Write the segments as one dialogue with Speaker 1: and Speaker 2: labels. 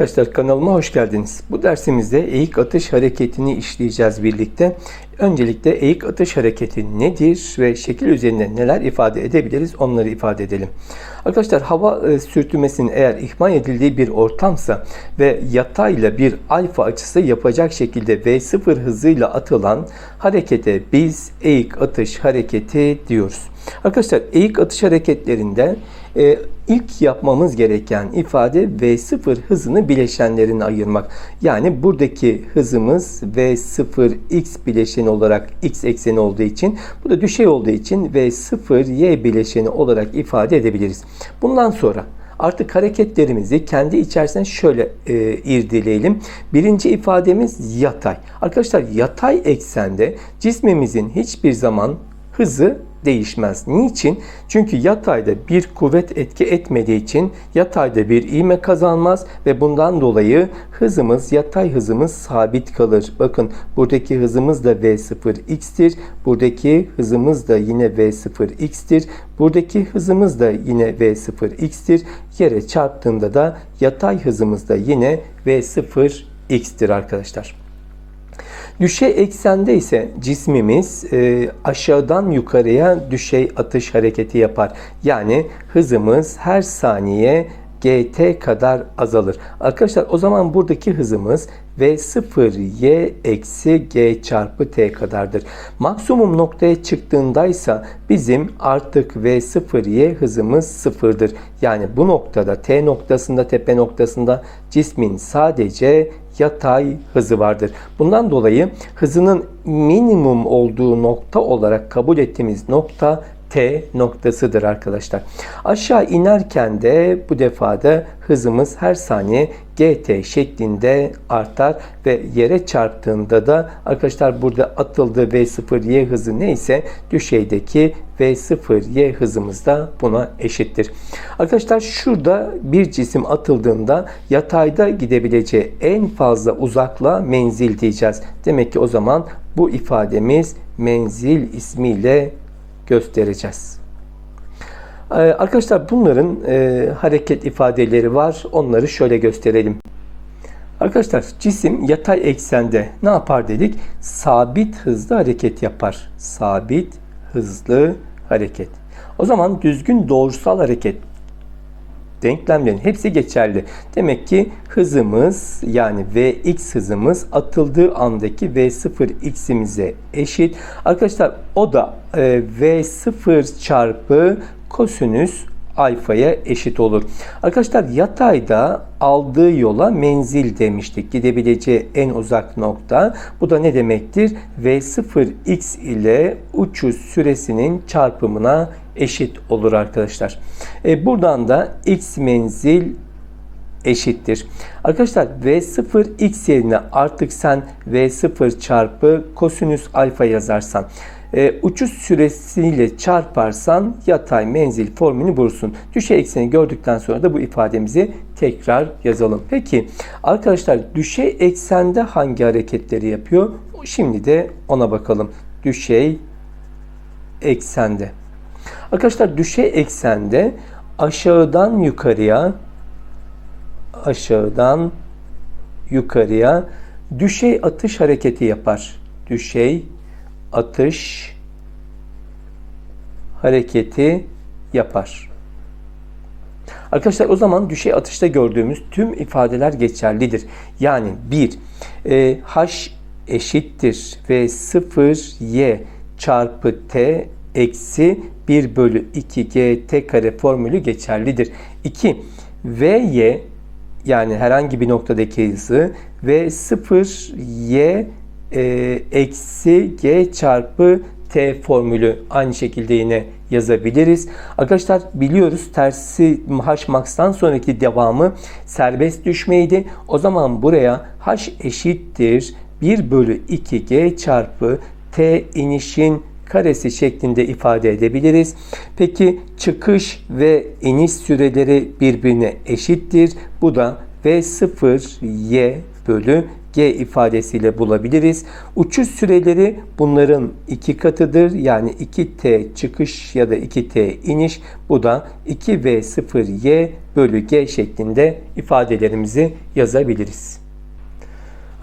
Speaker 1: Arkadaşlar kanalıma hoş geldiniz. Bu dersimizde eğik atış hareketini işleyeceğiz birlikte. Öncelikle eğik atış hareketi nedir ve şekil üzerinde neler ifade edebiliriz onları ifade edelim. Arkadaşlar hava e, sürtünmesinin eğer ihmal edildiği bir ortamsa ve yatayla bir alfa açısı yapacak şekilde V0 hızıyla atılan harekete biz eğik atış hareketi diyoruz. Arkadaşlar eğik atış hareketlerinde e, ilk yapmamız gereken ifade V0 hızını bileşenlerine ayırmak. Yani buradaki hızımız V0x bileşeni olarak x ekseni olduğu için bu da düşey olduğu için V0y bileşeni olarak ifade edebiliriz. Bundan sonra Artık hareketlerimizi kendi içerisinde şöyle e, irdeleyelim. Birinci ifademiz yatay. Arkadaşlar yatay eksende cismimizin hiçbir zaman hızı değişmez. Niçin? Çünkü yatayda bir kuvvet etki etmediği için yatayda bir ivme kazanmaz ve bundan dolayı hızımız, yatay hızımız sabit kalır. Bakın buradaki hızımız da V0x'tir. Buradaki hızımız da yine V0x'tir. Buradaki hızımız da yine V0x'tir. Yere çarptığında da yatay hızımız da yine V0x'tir arkadaşlar. Düşey eksende ise cismimiz e, aşağıdan yukarıya düşey atış hareketi yapar. Yani hızımız her saniye gt kadar azalır. Arkadaşlar o zaman buradaki hızımız v0 y eksi g çarpı t kadardır. Maksimum noktaya çıktığındaysa bizim artık v0 y hızımız sıfırdır. Yani bu noktada t noktasında tepe noktasında cismin sadece yatay hızı vardır. Bundan dolayı hızının minimum olduğu nokta olarak kabul ettiğimiz nokta T noktasıdır arkadaşlar. Aşağı inerken de bu defada hızımız her saniye GT şeklinde artar ve yere çarptığında da arkadaşlar burada atıldığı V0Y hızı neyse düşeydeki V0Y hızımız da buna eşittir. Arkadaşlar şurada bir cisim atıldığında yatayda gidebileceği en fazla uzaklığa menzil diyeceğiz. Demek ki o zaman bu ifademiz menzil ismiyle göstereceğiz. Ee, arkadaşlar bunların e, hareket ifadeleri var. Onları şöyle gösterelim. Arkadaşlar cisim yatay eksende ne yapar dedik? Sabit hızlı hareket yapar. Sabit hızlı hareket. O zaman düzgün doğrusal hareket denklemlerin hepsi geçerli. Demek ki hızımız yani Vx hızımız atıldığı andaki V0x'imize eşit. Arkadaşlar o da e, V0 çarpı kosinüs alfaya eşit olur. Arkadaşlar yatayda aldığı yola menzil demiştik. Gidebileceği en uzak nokta. Bu da ne demektir? V0x ile uçuş süresinin çarpımına eşit olur arkadaşlar. E, buradan da x menzil eşittir. Arkadaşlar V0 x yerine artık sen V0 çarpı kosinüs alfa yazarsan e, uçuş süresiyle çarparsan yatay menzil formülünü bulursun. Düşey ekseni gördükten sonra da bu ifademizi tekrar yazalım. Peki arkadaşlar düşey eksende hangi hareketleri yapıyor? Şimdi de ona bakalım. Düşey eksende. Arkadaşlar düşey eksende aşağıdan yukarıya aşağıdan yukarıya düşey atış hareketi yapar. Düşey atış hareketi yapar. Arkadaşlar o zaman düşey atışta gördüğümüz tüm ifadeler geçerlidir. Yani 1 e, h eşittir ve 0 y çarpı t eksi 1 bölü 2 gt kare formülü geçerlidir. 2 vy yani herhangi bir noktadaki hızı ve 0 y e, eksi g çarpı t formülü aynı şekilde yine yazabiliriz. Arkadaşlar biliyoruz tersi h max'tan sonraki devamı serbest düşmeydi. O zaman buraya h eşittir 1 bölü 2 g çarpı t inişin karesi şeklinde ifade edebiliriz. Peki çıkış ve iniş süreleri birbirine eşittir. Bu da V0 y bölü G ifadesiyle bulabiliriz. Uçuş süreleri bunların iki katıdır. Yani 2T çıkış ya da 2T iniş. Bu da 2V0Y bölü G şeklinde ifadelerimizi yazabiliriz.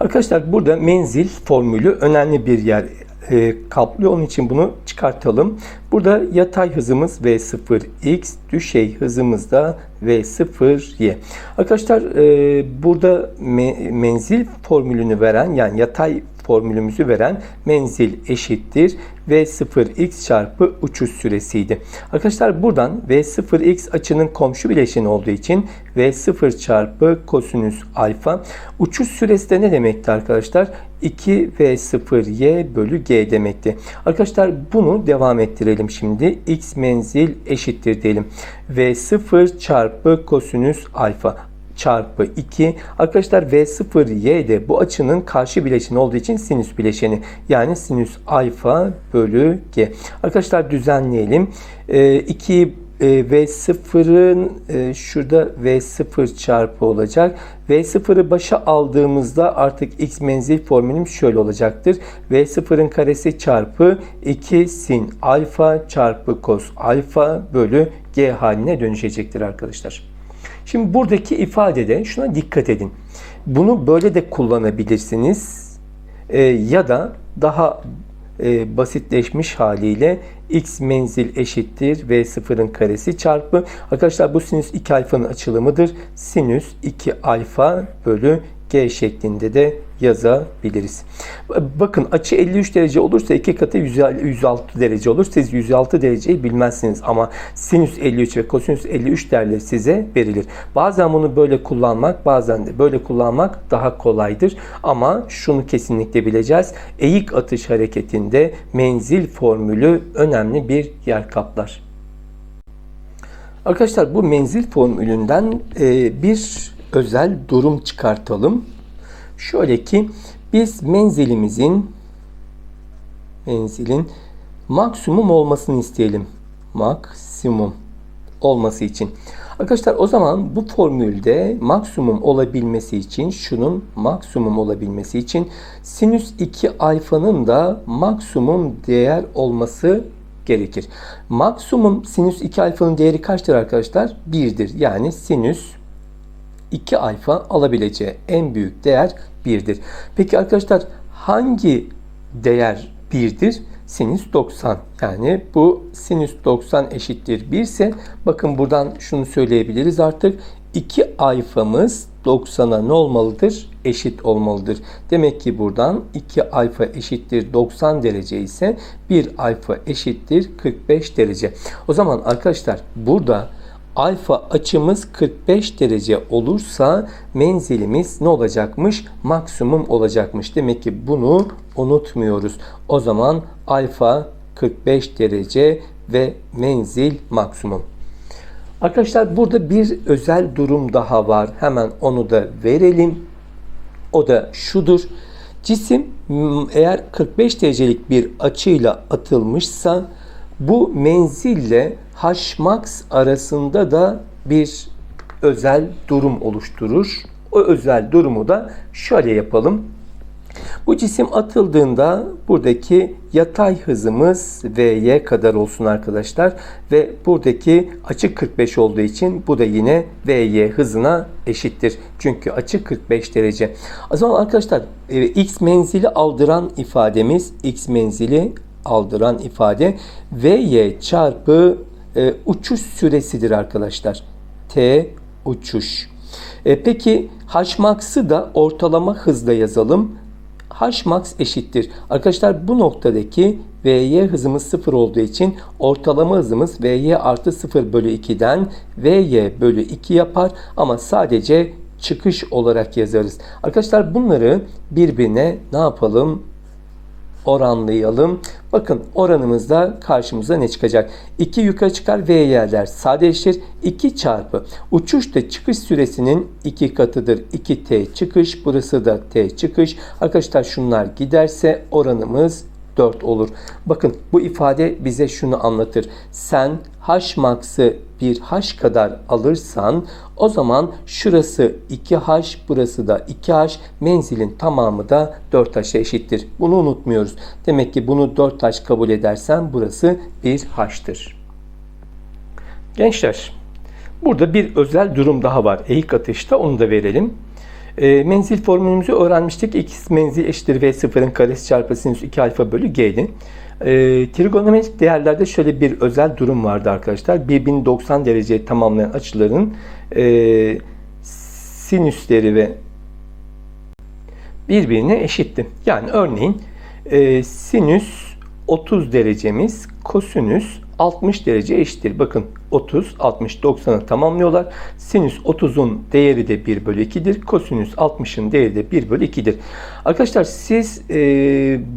Speaker 1: Arkadaşlar burada menzil formülü önemli bir yer e, kaplıyor. Onun için bunu çıkartalım. Burada yatay hızımız V0x, düşey hızımız da V0y. Arkadaşlar e, burada me, menzil formülünü veren yani yatay formülümüzü veren menzil eşittir V0x çarpı uçuş süresiydi. Arkadaşlar buradan V0x açının komşu bileşeni olduğu için V0 çarpı kosinüs alfa. Uçuş süresi de ne demekti arkadaşlar? 2V0y bölü g demekti. Arkadaşlar bunu devam ettirelim şimdi. x menzil eşittir diyelim. V0 çarpı kosinüs alfa çarpı 2. Arkadaşlar V0Y de bu açının karşı bileşeni olduğu için sinüs bileşeni. Yani sinüs alfa bölü G. Arkadaşlar düzenleyelim. E, 2 V0'ın e, şurada V0 çarpı olacak. V0'ı başa aldığımızda artık x menzil formülüm şöyle olacaktır. V0'ın karesi çarpı 2 sin alfa çarpı kos alfa bölü G haline dönüşecektir arkadaşlar. Şimdi buradaki ifadede şuna dikkat edin. Bunu böyle de kullanabilirsiniz. E, ya da daha e, basitleşmiş haliyle x menzil eşittir v sıfırın karesi çarpı arkadaşlar bu sinüs 2 alfanın açılımıdır. Sinüs 2 alfa bölü g şeklinde de yazabiliriz. Bakın açı 53 derece olursa iki katı 106 derece olur. Siz 106 dereceyi bilmezsiniz ama sinüs 53 ve kosinüs 53 değerleri size verilir. Bazen bunu böyle kullanmak bazen de böyle kullanmak daha kolaydır. Ama şunu kesinlikle bileceğiz. Eğik atış hareketinde menzil formülü önemli bir yer kaplar. Arkadaşlar bu menzil formülünden bir özel durum çıkartalım. Şöyle ki biz menzilimizin menzilin maksimum olmasını isteyelim. Maksimum olması için. Arkadaşlar o zaman bu formülde maksimum olabilmesi için şunun maksimum olabilmesi için sinüs 2 alfanın da maksimum değer olması gerekir. Maksimum sinüs 2 alfanın değeri kaçtır arkadaşlar? 1'dir. Yani sinüs 2 alfa alabileceği en büyük değer 1'dir. Peki arkadaşlar hangi değer 1'dir? Sinüs 90. Yani bu sinüs 90 eşittir 1 ise bakın buradan şunu söyleyebiliriz artık. 2 alfamız 90'a ne olmalıdır? Eşit olmalıdır. Demek ki buradan 2 alfa eşittir 90 derece ise 1 alfa eşittir 45 derece. O zaman arkadaşlar burada alfa açımız 45 derece olursa menzilimiz ne olacakmış? Maksimum olacakmış. Demek ki bunu unutmuyoruz. O zaman alfa 45 derece ve menzil maksimum. Arkadaşlar burada bir özel durum daha var. Hemen onu da verelim. O da şudur. Cisim eğer 45 derecelik bir açıyla atılmışsa bu menzille Hmax arasında da bir özel durum oluşturur. O özel durumu da şöyle yapalım. Bu cisim atıldığında buradaki yatay hızımız V'ye kadar olsun arkadaşlar. Ve buradaki açı 45 olduğu için bu da yine V'ye hızına eşittir. Çünkü açı 45 derece. O zaman arkadaşlar e, x menzili aldıran ifademiz x menzili aldıran ifade Vy çarpı e, uçuş süresidir arkadaşlar. T uçuş. E, peki Hmax'ı da ortalama hızla yazalım. Hmax eşittir. Arkadaşlar bu noktadaki Vy hızımız 0 olduğu için ortalama hızımız Vy artı 0 bölü 2'den Vy bölü 2 yapar. Ama sadece çıkış olarak yazarız. Arkadaşlar bunları birbirine ne yapalım? Oranlayalım. Bakın oranımızda karşımıza ne çıkacak? 2 yukarı çıkar V yerler sadeleşir. 2 çarpı uçuşta çıkış süresinin 2 katıdır. 2T çıkış. Burası da T çıkış. Arkadaşlar şunlar giderse oranımız 4 olur. Bakın bu ifade bize şunu anlatır. Sen h max'ı bir h kadar alırsan o zaman şurası 2h burası da 2h menzilin tamamı da 4h'a eşittir. Bunu unutmuyoruz. Demek ki bunu 4h kabul edersen burası 1h'tır. Gençler burada bir özel durum daha var. Eğik atışta onu da verelim. E, menzil formülümüzü öğrenmiştik. X menzil eşittir V sıfırın karesi çarpı sinüs 2 alfa bölü G'di. E, trigonometrik değerlerde şöyle bir özel durum vardı arkadaşlar. Birbirini 90 dereceye tamamlayan açıların e, sinüsleri ve birbirine eşitti. Yani örneğin e, sinüs 30 derecemiz kosinüs 60 derece eşittir. Bakın 30, 60, 90'ı tamamlıyorlar. Sinüs 30'un değeri de 1 bölü 2'dir. Kosinüs 60'ın değeri de 1 bölü 2'dir. Arkadaşlar siz e,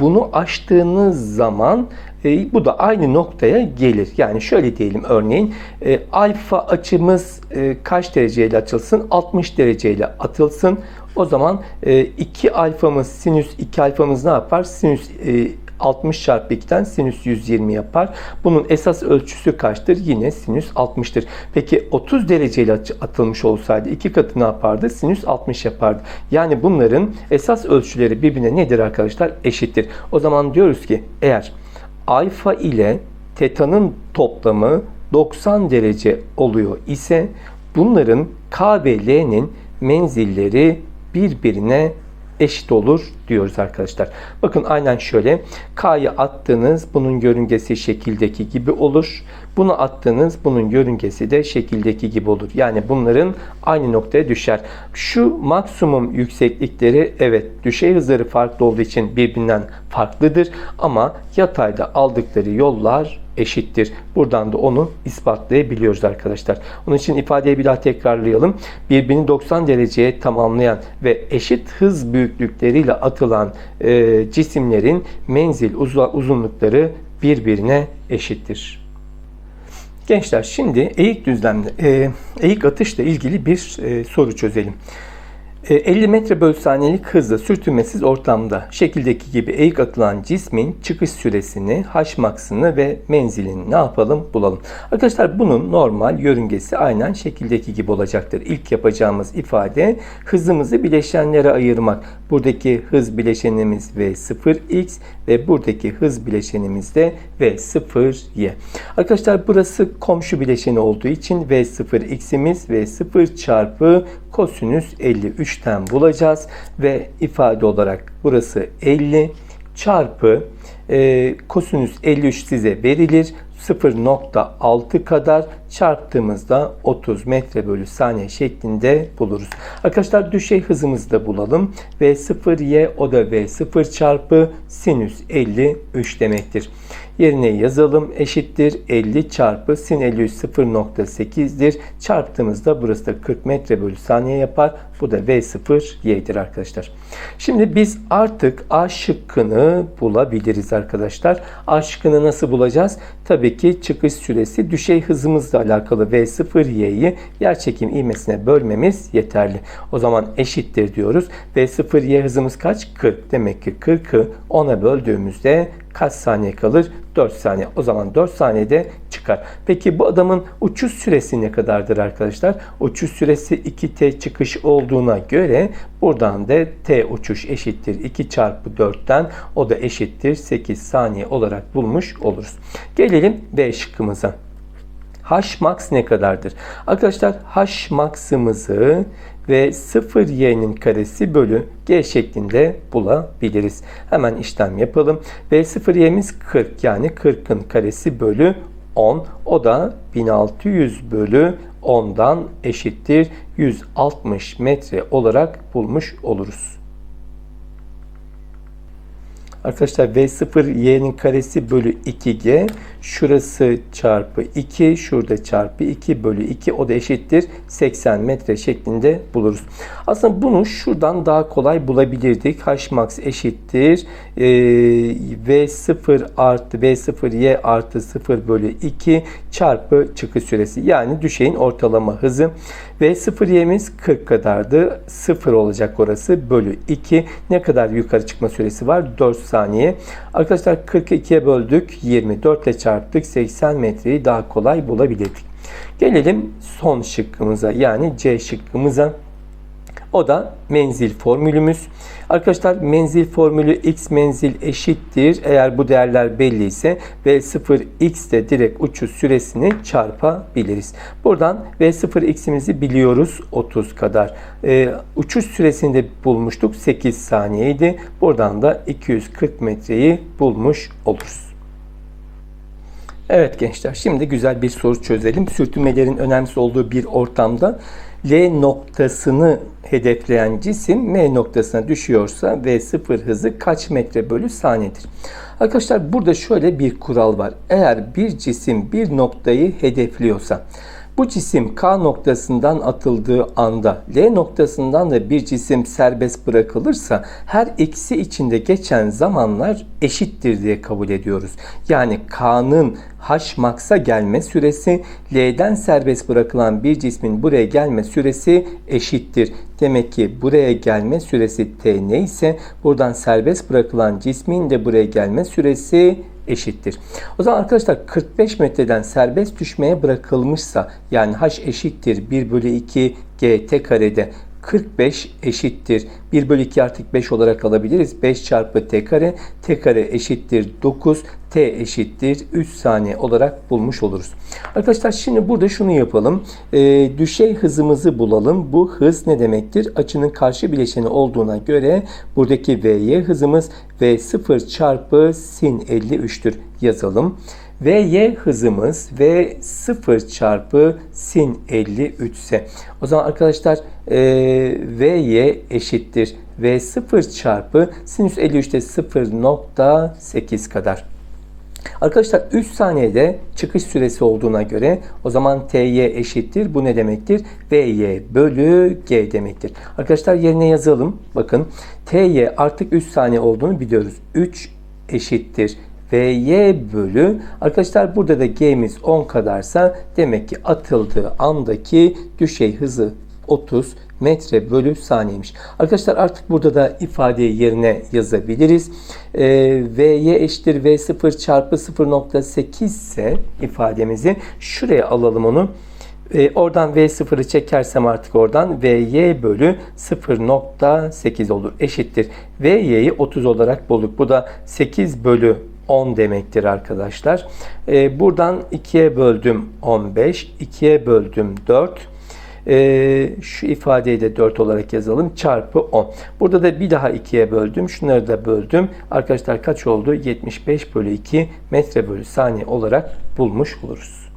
Speaker 1: bunu açtığınız zaman e, bu da aynı noktaya gelir. Yani şöyle diyelim örneğin e, alfa açımız e, kaç dereceyle açılsın? 60 dereceyle atılsın. O zaman e, 2 alfamız sinüs 2 alfamız ne yapar? Sinüs e, 60 çarpı 2'den sinüs 120 yapar. Bunun esas ölçüsü kaçtır? Yine sinüs 60'tır. Peki 30 dereceyle atılmış olsaydı iki katı ne yapardı? Sinüs 60 yapardı. Yani bunların esas ölçüleri birbirine nedir arkadaşlar? Eşittir. O zaman diyoruz ki eğer alfa ile teta'nın toplamı 90 derece oluyor ise bunların K ve L'nin menzilleri birbirine eşit olur diyoruz arkadaşlar. Bakın aynen şöyle. K'yı attığınız bunun yörüngesi şekildeki gibi olur. Bunu attığınız bunun yörüngesi de şekildeki gibi olur. Yani bunların aynı noktaya düşer. Şu maksimum yükseklikleri evet düşey hızları farklı olduğu için birbirinden farklıdır. Ama yatayda aldıkları yollar eşittir. Buradan da onu ispatlayabiliyoruz arkadaşlar. Onun için ifadeyi bir daha tekrarlayalım. Birbirini 90 dereceye tamamlayan ve eşit hız büyüklükleriyle atılan e, cisimlerin menzil uzunlukları birbirine eşittir. Gençler şimdi eğik düzlemde, e, eğik atışla ilgili bir e, soru çözelim. 50 e, metre bölü saniyelik hızla sürtünmesiz ortamda şekildeki gibi eğik atılan cismin çıkış süresini, h max'ını ve menzilini ne yapalım bulalım. Arkadaşlar bunun normal yörüngesi aynen şekildeki gibi olacaktır. İlk yapacağımız ifade hızımızı bileşenlere ayırmak. Buradaki hız bileşenimiz v0x ve buradaki hız bileşenimiz de v0y. Arkadaşlar burası komşu bileşeni olduğu için v0x'imiz v0 çarpı kosinüs 53'ten bulacağız ve ifade olarak burası 50 çarpı e, kosinüs 53 size verilir. 0.6 kadar çarptığımızda 30 metre bölü saniye şeklinde buluruz. Arkadaşlar düşey hızımızı da bulalım. V0y o da V0 çarpı sinüs 53 demektir. Yerine yazalım. Eşittir 50 çarpı sin 53 0.8'dir. Çarptığımızda burası da 40 metre bölü saniye yapar. Bu da V0 y'dir arkadaşlar. Şimdi biz artık A şıkkını bulabiliriz arkadaşlar. A şıkkını nasıl bulacağız? Tabii ki çıkış süresi düşey hızımızla alakalı V0 y'yi yerçekim ivmesine bölmemiz yeterli. O zaman eşittir diyoruz. V0 y hızımız kaç? 40. Demek ki 40'ı 10'a böldüğümüzde kaç saniye kalır? 4 saniye. O zaman 4 saniyede çıkar. Peki bu adamın uçuş süresi ne kadardır arkadaşlar? Uçuş süresi 2t çıkış olduğuna göre buradan da t uçuş eşittir 2 çarpı 4'ten o da eşittir 8 saniye olarak bulmuş oluruz. Gelelim B şıkkımıza. H max ne kadardır? Arkadaşlar H max'ımızı ve 0y'nin karesi bölü g şeklinde bulabiliriz. Hemen işlem yapalım. Ve 0y'miz 40 yani 40'ın karesi bölü 10. O da 1600 bölü 10'dan eşittir 160 metre olarak bulmuş oluruz. Arkadaşlar V0 y'nin karesi bölü 2g. Şurası çarpı 2. Şurada çarpı 2 bölü 2. O da eşittir 80 metre şeklinde buluruz. Aslında bunu şuradan daha kolay bulabilirdik. H max eşittir. Ee, V0 artı V0 y artı 0 bölü 2 çarpı çıkış süresi. Yani düşeyin ortalama hızı. V0 y'miz 40 kadardı. 0 olacak orası bölü 2. Ne kadar yukarı çıkma süresi var? 4 saat saniye. Arkadaşlar 42'ye böldük. 24 ile çarptık. 80 metreyi daha kolay bulabilirdik. Gelelim son şıkkımıza yani C şıkkımıza. O da menzil formülümüz. Arkadaşlar menzil formülü x menzil eşittir. Eğer bu değerler belli ise v0x de direkt uçuş süresini çarpabiliriz. Buradan v0x'imizi biliyoruz 30 kadar. Ee, uçuş süresini de bulmuştuk 8 saniyeydi. Buradan da 240 metreyi bulmuş oluruz. Evet gençler şimdi güzel bir soru çözelim. Sürtünmelerin önemsiz olduğu bir ortamda L noktasını hedefleyen cisim M noktasına düşüyorsa V0 hızı kaç metre bölü saniyedir? Arkadaşlar burada şöyle bir kural var. Eğer bir cisim bir noktayı hedefliyorsa bu cisim K noktasından atıldığı anda L noktasından da bir cisim serbest bırakılırsa her ikisi içinde geçen zamanlar eşittir diye kabul ediyoruz. Yani K'nın H max'a gelme süresi L'den serbest bırakılan bir cismin buraya gelme süresi eşittir. Demek ki buraya gelme süresi T neyse buradan serbest bırakılan cismin de buraya gelme süresi eşittir. O zaman arkadaşlar 45 metreden serbest düşmeye bırakılmışsa yani h eşittir 1 bölü 2 gt karede 45 eşittir. 1 bölü 2 artık 5 olarak alabiliriz. 5 çarpı t kare. t kare eşittir 9. t eşittir 3 saniye olarak bulmuş oluruz. Arkadaşlar şimdi burada şunu yapalım. E, düşey hızımızı bulalım. Bu hız ne demektir? Açının karşı bileşeni olduğuna göre buradaki vy hızımız v0 çarpı sin 53'tür yazalım. Vy hızımız V0 çarpı sin 53 ise o zaman arkadaşlar e, Vy eşittir V0 çarpı sinüs 53'te 0.8 kadar. Arkadaşlar 3 saniyede çıkış süresi olduğuna göre o zaman Ty eşittir. Bu ne demektir? Vy bölü G demektir. Arkadaşlar yerine yazalım. Bakın Ty artık 3 saniye olduğunu biliyoruz. 3 eşittir Vy bölü arkadaşlar burada da G'miz 10 kadarsa demek ki atıldığı andaki düşey hızı 30 metre bölü saniyeymiş. Arkadaşlar artık burada da ifadeyi yerine yazabiliriz. E, Vy eşittir V0 çarpı 0.8 ise ifademizi şuraya alalım onu. E, oradan V0'ı çekersem artık oradan Vy bölü 0.8 olur. Eşittir. Vy'yi 30 olarak bulduk. Bu da 8 bölü 10 demektir arkadaşlar. E, buradan 2'ye böldüm 15. 2'ye böldüm 4. E, şu ifadeyi de 4 olarak yazalım. Çarpı 10. Burada da bir daha 2'ye böldüm. Şunları da böldüm. Arkadaşlar kaç oldu? 75 bölü 2 metre bölü saniye olarak bulmuş oluruz.